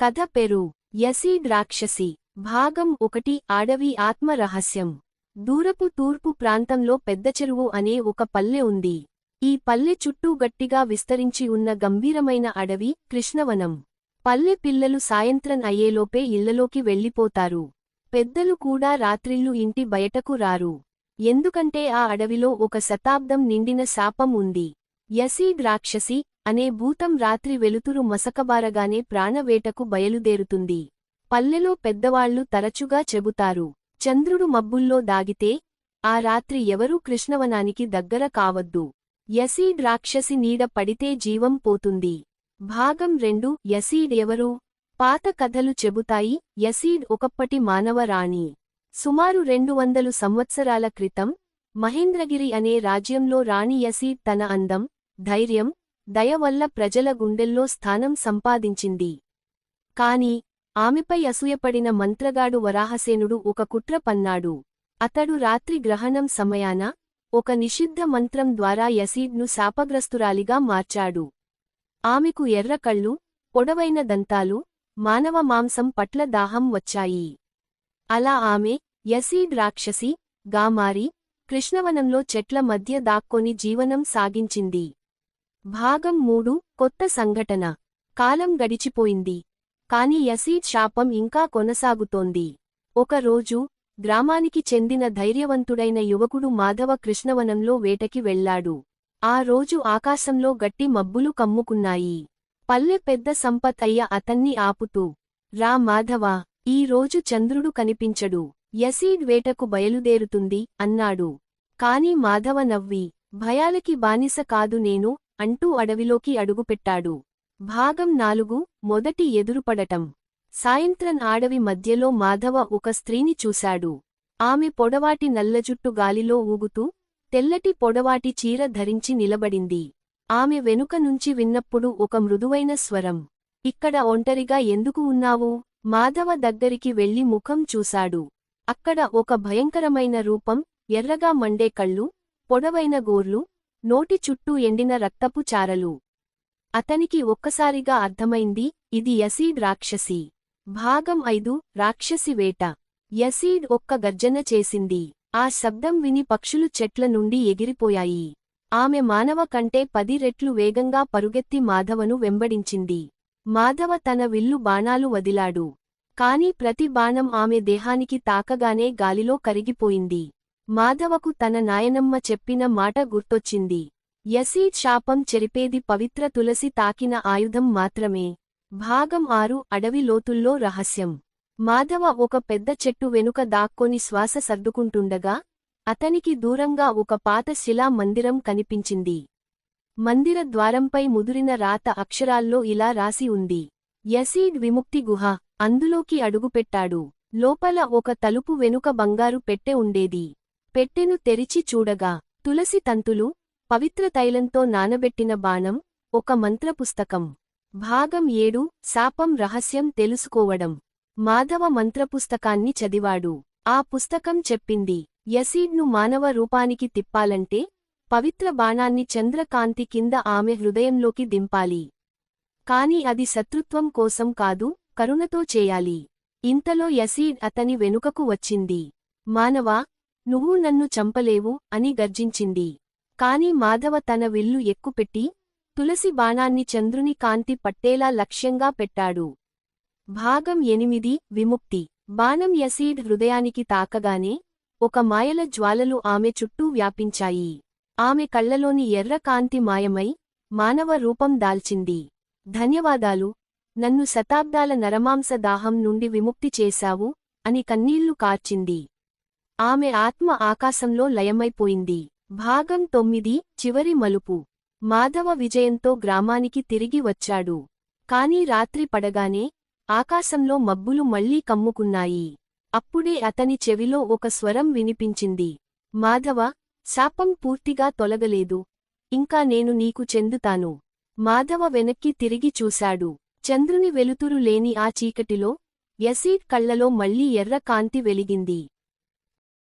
కథ పెరు యసీడ్ రాక్షసి. భాగం ఒకటి అడవి ఆత్మ రహస్యం. దూరపు తూర్పు ప్రాంతంలో పెద్ద చెరువు అనే ఒక పల్లె ఉంది. ఈ పల్లె చుట్టూ గట్టిగా విస్తరించి ఉన్న గంభీరమైన అడవి కృష్ణవనం. పల్లె పిల్లలు సాయంత్రం అయ్యేలోపే ఇళ్ళలోకి వెళ్ళిపోతారు. పెద్దలు కూడా రాత్రిళ్ళు ఇంటి బయటకు రారు. ఎందుకంటే ఆ అడవిలో ఒక శతాబ్దం నిండిన శాపం ఉంది. యసీడ్ రాక్షసి అనే భూతం రాత్రి వెలుతురు మసకబారగానే ప్రాణవేటకు బయలుదేరుతుంది. పల్లెలో పెద్దవాళ్ళు తరచుగా చెబుతారు చంద్రుడు మబ్బుల్లో దాగితే ఆ రాత్రి ఎవరూ కృష్ణవనానికి దగ్గర కావద్దు. యసీడ్ రాక్షసి నీడ పడితే జీవం పోతుంది. భాగం రెండు యసీడ్ ఎవరు? పాత కథలు చెబుతాయి యసీడ్ ఒకప్పటి మానవరాణి సుమారు రెండు వందలు సంవత్సరాల క్రితం మహేంద్రగిరి అనే రాజ్యంలో రాణి యసీడ్ తన అందం ధైర్యం దయ వల్ల ప్రజల గుండెల్లో స్థానం సంపాదించింది. కాని ఆమెపై అసూయపడిన మంత్రగాడు వరాహసేనుడు ఒక కుట్ర పన్నాడు. అతడు రాత్రి గ్రహణం సమయాన ఒక నిషిద్ధ మంత్రం ద్వారా యసీడ్ను శాపగ్రస్తురాలిగా మార్చాడు. ఆమెకు ఎర్రకళ్ళు పొడవైన దంతాలు మానవ మాంసం పట్ల దాహం వచ్చాయి. అలా ఆమె యసీడ్ రాక్షసి గామారి కృష్ణవనంలో చెట్ల మధ్య దాక్కొని జీవనం సాగించింది. భాగం మూడు కొత్త సంఘటన. కాలం గడిచిపోయింది. కాని యసీద్ శాపం ఇంకా కొనసాగుతోంది. ఒకరోజు గ్రామానికి చెందిన ధైర్యవంతుడైన యువకుడు మాధవ కృష్ణవనంలో వేటకి వెళ్ళాడు ఆ రోజు ఆకాశంలో గట్టి మబ్బులు కమ్ముకున్నాయి. పల్లె పెద్ద సంపత్ అయ్య అతన్ని ఆపుతూ రా మాధవ ఈ రోజు చంద్రుడు కనిపించడు. యసీడ్ వేటకు బయలుదేరుతుంది అన్నాడు. కాని మాధవ నవ్వి భయాలకి బానిస కాదు నేను అంటూ అడవిలోకి అడుగుపెట్టాడు. భాగం నాలుగు మొదటి ఎదురుపడటం. సాయంత్రం ఆడవి మధ్యలో మాధవ ఒక స్త్రీని చూశాడు. ఆమె పొడవాటి నల్లజుట్టు గాలిలో ఊగుతూ తెల్లటి పొడవాటి చీర ధరించి నిలబడింది. ఆమె వెనుక నుంచి విన్నప్పుడు ఒక మృదువైన స్వరం. ఇక్కడ ఒంటరిగా ఎందుకు ఉన్నావు? మాధవ దగ్గరికి వెళ్ళి ముఖం చూశాడు. అక్కడ ఒక భయంకరమైన రూపం ఎర్రగా మండే కళ్ళు పొడవైన గోర్లు నోటి చుట్టూ ఎండిన రక్తపు చారలు. అతనికి ఒక్కసారిగా అర్థమైంది ఇది యసీడ్ రాక్షసి. భాగం ఐదు రాక్షసి వేట. యసీడ్ ఒక్క గర్జన చేసింది. ఆ శబ్దం విని పక్షులు చెట్ల నుండి ఎగిరిపోయాయి. ఆమె మానవ కంటే పది రెట్లు వేగంగా పరుగెత్తి మాధవను వెంబడించింది. మాధవ తన విల్లు బాణాలు వదిలాడు. కాని ప్రతి బాణం ఆమె దేహానికి తాకగానే గాలిలో కరిగిపోయింది. మాధవకు తన నాయనమ్మ చెప్పిన మాట గుర్తొచ్చింది. యసీద్ శాపం చెరిపేది పవిత్ర తులసి తాకిన ఆయుధం మాత్రమే. భాగం ఆరు అడవి లోతుల్లో రహస్యం. మాధవ ఒక పెద్ద చెట్టు వెనుక దాక్కొని శ్వాస సర్దుకుంటుండగా అతనికి దూరంగా ఒక పాత శిలా మందిరం కనిపించింది. మందిర ద్వారంపై ముదురిన రాత అక్షరాల్లో ఇలా రాసి ఉంది. యసీడ్ విముక్తి గుహ అందులోకి అడుగుపెట్టాడు. లోపల ఒక తలుపు వెనుక బంగారు పెట్టె ఉండేది. పెట్టెను తెరిచి చూడగా తులసి తంతులు పవిత్ర తైలంతో నానబెట్టిన బాణం ఒక మంత్రపుస్తకం. భాగం ఏడు శాపం రహస్యం తెలుసుకోవడం. మాధవ మంత్రపుస్తకాన్ని చదివాడు. ఆ పుస్తకం చెప్పింది యసీడ్ను మానవ రూపానికి తిప్పాలంటే పవిత్ర బాణాన్ని చంద్రకాంతి కింద ఆమె హృదయంలోకి దింపాలి. కాని అది శత్రుత్వం కోసం కాదు కరుణతో చేయాలి. ఇంతలో యసీడ్ అతని వెనుకకు వచ్చింది. మానవా నువ్వు నన్ను చంపలేవు అని గర్జించింది. కాని మాధవ తన విల్లు ఎక్కుపెట్టి తులసి బాణాన్ని చంద్రుని కాంతి పట్టేలా లక్ష్యంగా పెట్టాడు. భాగం ఎనిమిది విముక్తి. బాణం యసీడ్ హృదయానికి తాకగానే ఒక మాయల జ్వాలలు ఆమె చుట్టూ వ్యాపించాయి. ఆమె కళ్ళలోని ఎర్ర కాంతి మాయమై మానవ రూపం దాల్చింది. ధన్యవాదాలు. నన్ను శతాబ్దాల నరమాంస దాహం నుండి విముక్తి చేశావు అని కన్నీళ్ళు కార్చింది. ఆమె ఆత్మ ఆకాశంలో లయమైపోయింది. భాగం తొమ్మిది చివరి మలుపు. మాధవ విజయంతో గ్రామానికి తిరిగి వచ్చాడు. కాని రాత్రి పడగానే ఆకాశంలో మబ్బులు మళ్ళీ కమ్ముకున్నాయి. అప్పుడే అతని చెవిలో ఒక స్వరం వినిపించింది. మాధవ శాపం పూర్తిగా తొలగలేదు. ఇంకా నేను నీకు చెందుతాను. మాధవ వెనక్కి తిరిగి చూశాడు. చంద్రుని వెలుతురు లేని ఆ చీకటిలో యసీడ్ కళ్ళలో మళ్ళీ ఎర్ర కాంతి వెలిగింది.